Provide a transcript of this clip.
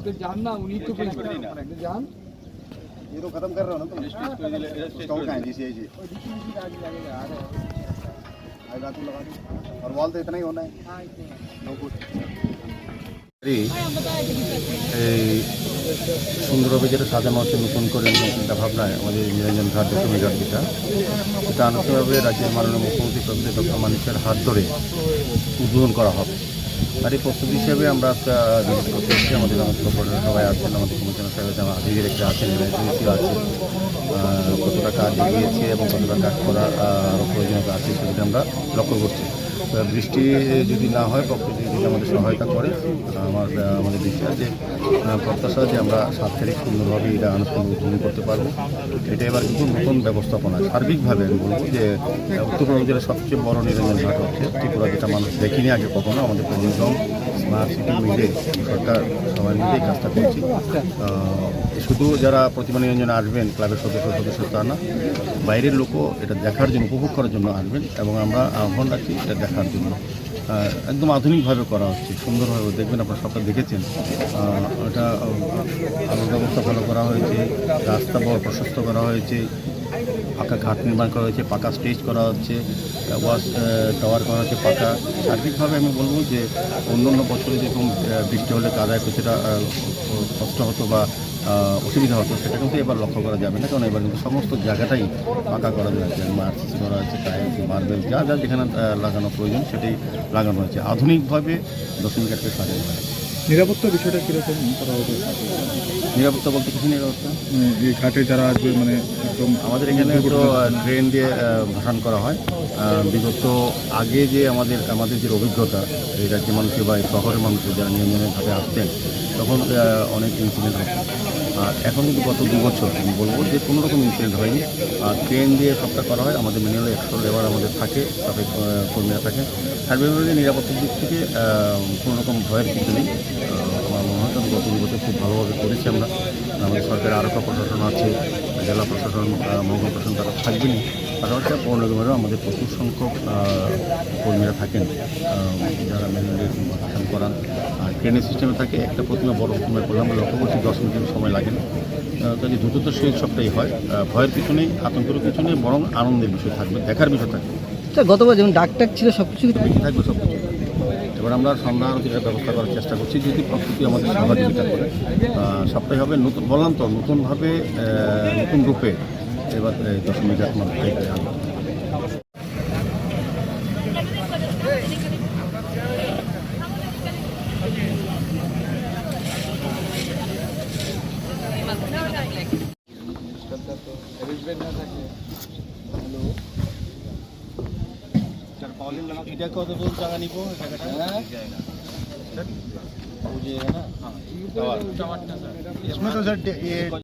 जान ना उन्हीं तो कुछ जान ये तो खत्म कर रहे हो ना तुम स्टॉक है जी जी आज रात को लगा दो और वॉल तो इतना ही होना है नो कुछ এই সুন্দরভাবে যেটা সাজানো হচ্ছে নতুন করে নতুন চিন্তা ভাবনায় আমাদের নিরঞ্জন ঘাট দশমী ঘাট যেটা সেটা আনুষ্ঠানিকভাবে রাজ্যের মাননীয় মুখ্যমন্ত্রী প্রফেসর ডক্টর মানিকের হাত ধরে উদ্বোধন করা হবে আর এই প্রস্তুতি হিসেবে আমরা করতে আমাদের সমস্ত সবাই আছেন, আমাদের কমিশনার সাহেব আমার একটা আছেন এজেন্সি আছে। কতটা কাজ এগিয়েছে এবং কতটা কাজ করার প্রয়োজনীয়তা আছে সেটা আমরা লক্ষ্য করছি। বৃষ্টি যদি না হয়, প্রকৃতি যদি আমাদের সহায়তা করে আমার আমাদের বিশ্বাস যে প্রত্যাশা যে আমরা সাত তারিখ সুন্দরভাবে এটা আনুষ্ঠানিক উদ্বোধন করতে পারব। এটা এবার কিন্তু নতুন ব্যবস্থাপনা। সার্বিকভাবে আমি বলব যে, উত্তরবঙ্গ জেলার সবচেয়ে বড় নিরঞ্জন ঘাট হচ্ছে ত্রিপুরা, যেটা মানুষ দেখিনি আগে কখনো, আমাদের পৌরনিগম স্মার্ট সিটি মিলে সরকার সবাই মিলে এই কাজটা করছি। শুধু যারা প্রতিমা নিরঞ্জনে আসবেন, ক্লাবের সদস্য সদস্য তা না, বাইরের লোকও এটা দেখার জন্য, উপভোগ করার জন্য আসবেন এবং আমরা আহ্বান রাখছি এটা দেখার জন্য। একদম আধুনিকভাবে করা হচ্ছে, সুন্দরভাবে। দেখবেন আপনারা সবটা দেখেছেন। এটা আলোর ব্যবস্থা ভালো করা হয়েছে, রাস্তা বড় প্রশস্ত করা হয়েছে পাকা ঘাট নির্মাণ করা হয়েছে, পাকা স্টেজ করা হচ্ছে ওয়াশ টাওয়ার করা হচ্ছে, পাকা। সার্বিকভাবে আমি বলব যে অন্য অন্য বছরে যেরকম বৃষ্টি হলে কাদায় কিছুটা কষ্ট হতো বা অসুবিধা হতো, সেটা কিন্তু এবার লক্ষ্য করা যাবে না। কারণ এবার কিন্তু সমস্ত জায়গাটাই পাকা করা হয়েছে মার্সিস করা হয়েছে টাইলস, মার্বেল, যা যা যেখানে লাগানো প্রয়োজন সেটাই লাগানো হয়েছে। আধুনিকভাবে দশমী ঘাটকে সাজানো হয় নিরাপত্তা বিষয়টা কীরকম করা হবে নিরাপত্তা বলতে কিছু নিরাপত্তা এই ঘাটে যারা আসবে মানে একদম আমাদের এখানে তো ড্রেন দিয়ে ভাসান করা হয়। বিগত আগে যে আমাদের আমাদের যে অভিজ্ঞতা এই রাজ্যের মানুষের বা এই শহরের মানুষের যারা নিয়ন্ত্রণভাবে আসতেন তখন অনেক ইনসিডেন্ট আর এখন কিন্তু গত দু বছর আমি বলব যে কোনো রকম ইনসিডেন্ট হয়নি। আর ট্রেন দিয়ে সবটা করা হয়, আমাদের মিনিমাম একশো লেবার আমাদের থাকে ট্রাফিক কর্মীরা থাকে সার্বিকভাবে নিরাপত্তার দিক থেকে কোনো রকম ভয়ের কিছু নেই। আমার মনে হয় গত দু বছর খুব ভালোভাবে করেছি আমরা। আমাদের সরকারের আরক্ষা প্রশাসন আছে, জেলা প্রশাসন মহকুমা প্রশাসন তারা থাকবেনই। পাশাপাশি পৌর নিগমেরও আমাদের প্রচুর সংখ্যক কর্মীরা থাকেন যারা ম্যানুয়ালি ভাষণ করান। আর ট্রেনের সিস্টেমে থাকে একটা প্রতিমা বড় প্রতিমা করলে আমরা লক্ষ্য করছি দশ মিনিট সময় লাগে। না কাজে দ্রুততার সহিত সবটাই হয় ভয়ের কিছু নেই আতঙ্কেরও কিছু নেই বরং আনন্দের বিষয় থাকবে দেখার বিষয় থাকবে। গতবার যেমন ডাক টাক ছিল সব কিছু বেশি থাকবে সব কিছু এবার আমরা সন্ধ্যা আরতির ব্যবস্থা করার চেষ্টা করছি যদি প্রকৃতি আমাদের সহযোগিতা করে। সবটাই হবে নতুন বললাম তো নতুনভাবে নতুন রূপে এবার এই দশমী জাত মানুষ আনবো এটা কত দূর জায়গা নিব জায়গাটা वो जो है ना हाँ टावर इसमें तो सर ये